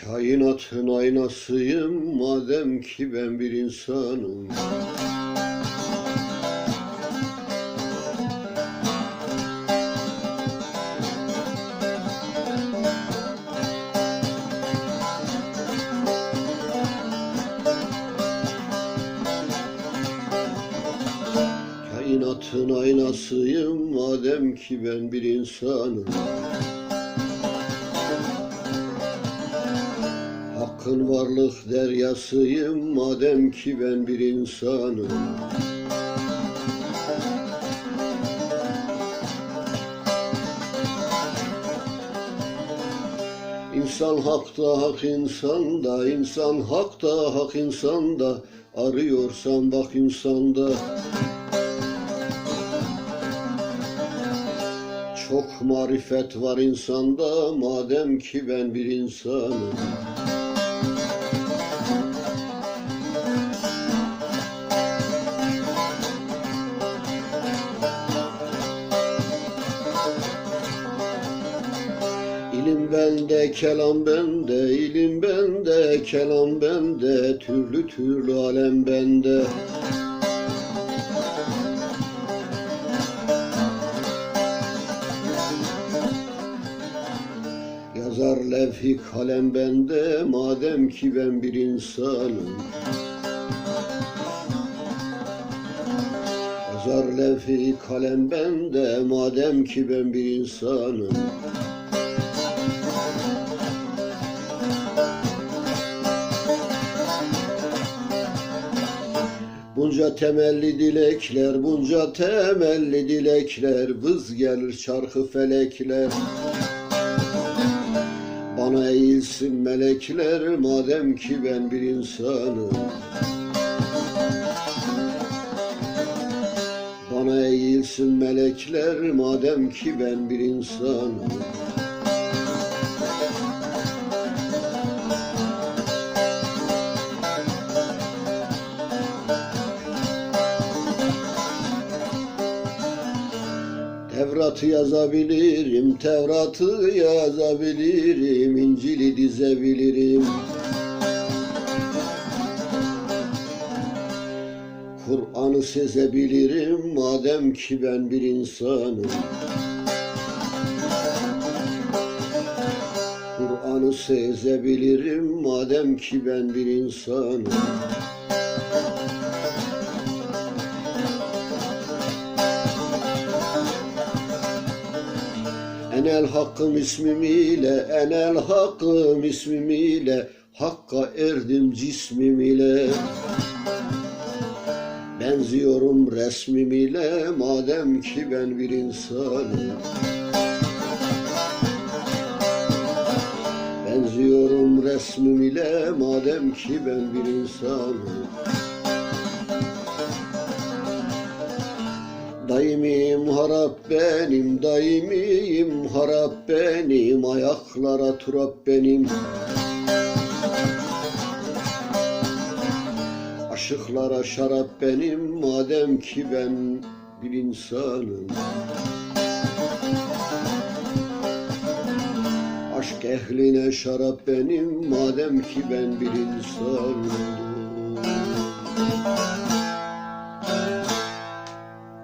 Kainatın aynasıyım madem ki ben bir insanım. Kainatın aynasıyım madem ki ben bir insanım Hakkın varlık deryasıyım madem ki ben bir insanım. İnsan hakta hak insanda, insan hakta hak insanda Arıyorsan bak insanda. Çok marifet var insanda madem ki ben bir insanım İlim bende, kelam bende, ilim bende, kelam bende, türlü türlü alem bende. Yazar levhi kalem bende, madem ki ben bir insanım. Yazar levhi kalem bende, madem ki ben bir insanım. Bunca temelli dilekler, bunca temelli dilekler, vız gelir çarkı felekler. Bana eğilsin melekler, madem ki ben bir insanım. Bana eğilsin melekler, madem ki ben bir insanım. Tevrat'ı yazabilirim, Tevrat'ı yazabilirim, İncil'i dizebilirim. Kur'an'ı sezebilirim, madem ki ben bir insanım. Kur'an'ı sezebilirim, madem ki ben bir insanım. Enel hakkım ismimiyle, enel hakkım ismimiyle, Hakka erdim cismim ile. Benziyorum resmim ile, madem ki ben bir insanım. Benziyorum resmim ile, madem ki ben bir insanım. Daimim harap benim, daimim harap benim, ayaklara turap benim. Aşıklara şarap benim, madem ki ben bir insanım. Aşk ehline şarap benim, madem ki ben bir insanım.